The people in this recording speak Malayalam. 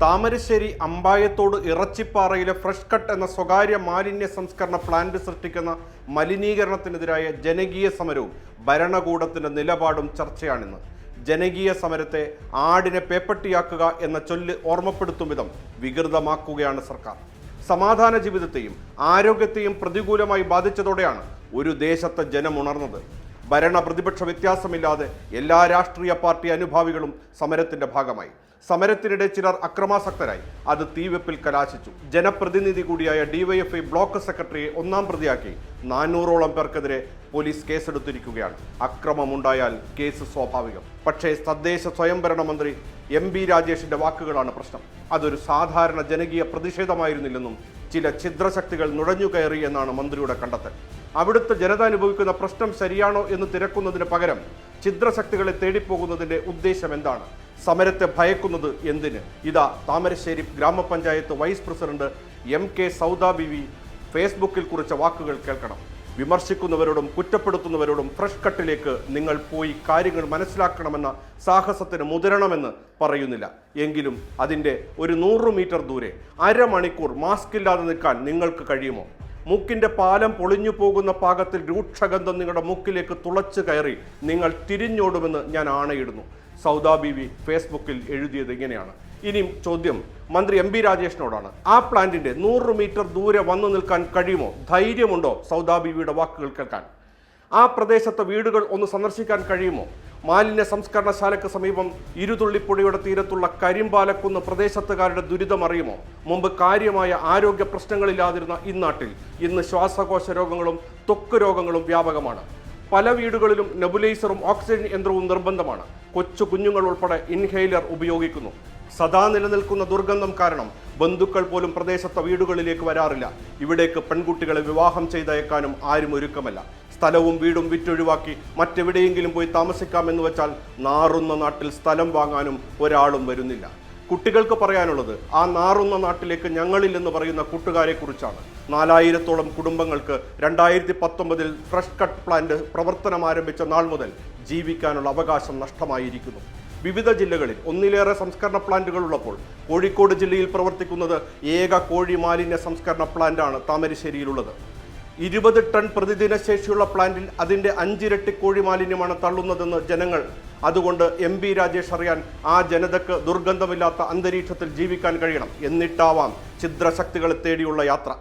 താമരശ്ശേരി അമ്പായത്തോട് ഇറച്ചിപ്പാറയിലെ ഫ്രഷ് കട്ട് എന്ന സ്വകാര്യ മാലിന്യ സംസ്കരണ പ്ലാന്റ് സൃഷ്ടിക്കുന്ന മലിനീകരണത്തിനെതിരായ ജനകീയ സമരവും ഭരണകൂടത്തിന്റെ നിലപാടും ചർച്ചയാണിന്ന്. ജനകീയ സമരത്തെ ആടിനെ പേപ്പട്ടിയാക്കുക എന്ന ചൊല്ല് ഓർമ്മപ്പെടുത്തും വിധം വികൃതമാക്കുകയാണ് സർക്കാർ. സമാധാന ജീവിതത്തെയും ആരോഗ്യത്തെയും പ്രതികൂലമായി ബാധിച്ചതോടെയാണ് ഒരു ദേശത്തെ ജനം ഉണർന്നത് ഭരണ പ്രതിപക്ഷ വ്യത്യാസമില്ലാതെ എല്ലാ രാഷ്ട്രീയ പാർട്ടി അനുഭാവികളും സമരത്തിന്റെ ഭാഗമായി. സമരത്തിനിടെ ചിലർ അക്രമാസക്തരായി. അത് തീവെപ്പിൽ കലാശിച്ചു. ജനപ്രതിനിധി കൂടിയായ ഡിവൈഎഫ്ഐ ബ്ലോക്ക് സെക്രട്ടറിയെ ഒന്നാം പ്രതിയാക്കി. നാനൂറോളം പേർക്കെതിരെ പോലീസ് കേസെടുത്തിരിക്കുകയാണ്. അക്രമമുണ്ടായാൽ കേസ് സ്വാഭാവികം. പക്ഷേ തദ്ദേശ സ്വയംഭരണ മന്ത്രി എം ബി രാജേഷിന്റെ വാക്കുകളാണ് പ്രശ്നം. അതൊരു സാധാരണ ജനകീയ പ്രതിഷേധമായിരുന്നില്ലെന്നും ചില ഛിദ്രശക്തികൾ നുഴഞ്ഞുകയറി എന്നാണ് മന്ത്രിയുടെ കണ്ടെത്തൽ. അവിടുത്തെ ജനത അനുഭവിക്കുന്ന പ്രശ്നം ശരിയാണോ എന്ന് തിരക്കുന്നതിന് പകരം ഛിദ്രശക്തികളെ തേടിപ്പോകുന്നതിന്റെ ഉദ്ദേശം എന്താണ്? സമരത്തെ ഭയക്കുന്നത് എന്തിന്? ഇതാ Thamarassery gramapanchayat vice president M K Sauda Beevi ഫേസ്ബുക്കിൽ കുറിച്ച വാക്കുകൾ കേൾക്കണം. വിമർശിക്കുന്നവരോടും കുറ്റപ്പെടുത്തുന്നവരോടും ഫ്രഷ് കട്ടിലേക്ക് നിങ്ങൾ പോയി കാര്യങ്ങൾ മനസ്സിലാക്കണമെന്ന സാഹസത്തിന് മുതിരണമെന്ന് പറയുന്നില്ല. എങ്കിലും അതിന്റെ ഒരു നൂറ് മീറ്റർ ദൂരെ അരമണിക്കൂർ മാസ്ക് ഇല്ലാതെ നിൽക്കാൻ നിങ്ങൾക്ക് കഴിയുമോ? മൂക്കിന്റെ പാലം പൊളിഞ്ഞു പോകുന്ന പാകത്തിൽ രൂക്ഷഗന്ധം നിങ്ങളുടെ മൂക്കിലേക്ക് തുളച്ചു കയറി നിങ്ങൾ തിരിഞ്ഞോടുമെന്ന് ഞാൻ ആണയിടുന്നു. സൗദാ ബീവി ഫേസ്ബുക്കിൽ എഴുതിയത് ഇങ്ങനെയാണ്. ഇനി ചോദ്യം മന്ത്രി എം ബി രാജേഷിനോടാണ്. ആ പ്ലാന്റിന്റെ നൂറ് മീറ്റർ ദൂരെ വന്നു നിൽക്കാൻ കഴിയുമോ? ധൈര്യമുണ്ടോ? സൗദാ ബീവിയുടെ വാക്കുകൾ കേൾക്കാൻ. ആ പ്രദേശത്തെ വീടുകൾ ഒന്ന് സന്ദർശിക്കാൻ കഴിയുമോ? മാലിന്യ സംസ്കരണശാലയ്ക്ക് സമീപം ഇരുതുള്ളിപ്പുഴയുടെ തീരത്തുള്ള കരിമ്പാലക്കുന്ന് പ്രദേശത്തുകാരുടെ ദുരിതം അറിയുമോ? മുമ്പ് കാര്യമായ ആരോഗ്യ പ്രശ്നങ്ങളില്ലാതിരുന്ന ഇന്നാട്ടിൽ ഇന്ന് ശ്വാസകോശ രോഗങ്ങളും ത്വക്ക് രോഗങ്ങളും വ്യാപകമാണ്. പല വീടുകളിലും നെബുലൈസറും ഓക്സിജൻ യന്ത്രവും നിർബന്ധമാണ്. കൊച്ചു കുഞ്ഞുങ്ങൾ ഉൾപ്പെടെ ഇൻഹെയിലർ ഉപയോഗിക്കുന്നു. സദാ നിലനിൽക്കുന്ന ദുർഗന്ധം കാരണം ബന്ധുക്കൾ പോലും പ്രദേശത്തെ വീടുകളിലേക്ക് വരാറില്ല. ഇവിടേക്ക് പെൺകുട്ടികളെ വിവാഹം ചെയ്തയക്കാനും ആരും ഒരുക്കമല്ല. സ്ഥലവും വീടും വിറ്റൊഴിവാക്കി മറ്റെവിടെയെങ്കിലും പോയി താമസിക്കാമെന്ന് വെച്ചാൽ നാറുന്ന നാട്ടിൽ സ്ഥലം വാങ്ങാനും ഒരാളും വരുന്നില്ല. കുട്ടികൾക്ക് പറയാനുള്ളത് ആ നാറുന്ന നാട്ടിലേക്ക് ഞങ്ങളിൽ എന്ന് പറയുന്ന കൂട്ടുകാരെ കുറിച്ചാണ് നാലായിരത്തോളം കുടുംബങ്ങൾക്ക് രണ്ടായിരത്തി പത്തൊമ്പതിൽ ഫ്രഷ് കട്ട് പ്ലാന്റ് പ്രവർത്തനം ആരംഭിച്ച നാൾ മുതൽ ജീവിക്കാനുള്ള അവകാശം നഷ്ടമായിരിക്കുന്നു. വിവിധ ജില്ലകളിൽ ഒന്നിലേറെ സംസ്കരണ പ്ലാന്റുകൾ ഉള്ളപ്പോൾ കോഴിക്കോട് ജില്ലയിൽ പ്രവർത്തിക്കുന്നത് ഏക കോഴി മാലിന്യ സംസ്കരണ പ്ലാന്റാണ് താമരശ്ശേരിയിലുള്ളത്. ഇരുപത് ടൺ പ്രതിദിന ശേഷിയുള്ള പ്ലാന്റിൽ അതിന്റെ അഞ്ചിരട്ടി കോഴി മാലിന്യമാണ് തള്ളുന്നതെന്ന് ജനങ്ങൾ. അതുകൊണ്ട് എം ബി രാജേഷ് അറിയാൻ ആ ജനതയ്ക്ക് ദുർഗന്ധമില്ലാത്ത അന്തരീക്ഷത്തിൽ ജീവിക്കാൻ കഴിയണം. എന്നിട്ടാവാം ഛിദ്രശക്തികളെ തേടിയുള്ള യാത്ര.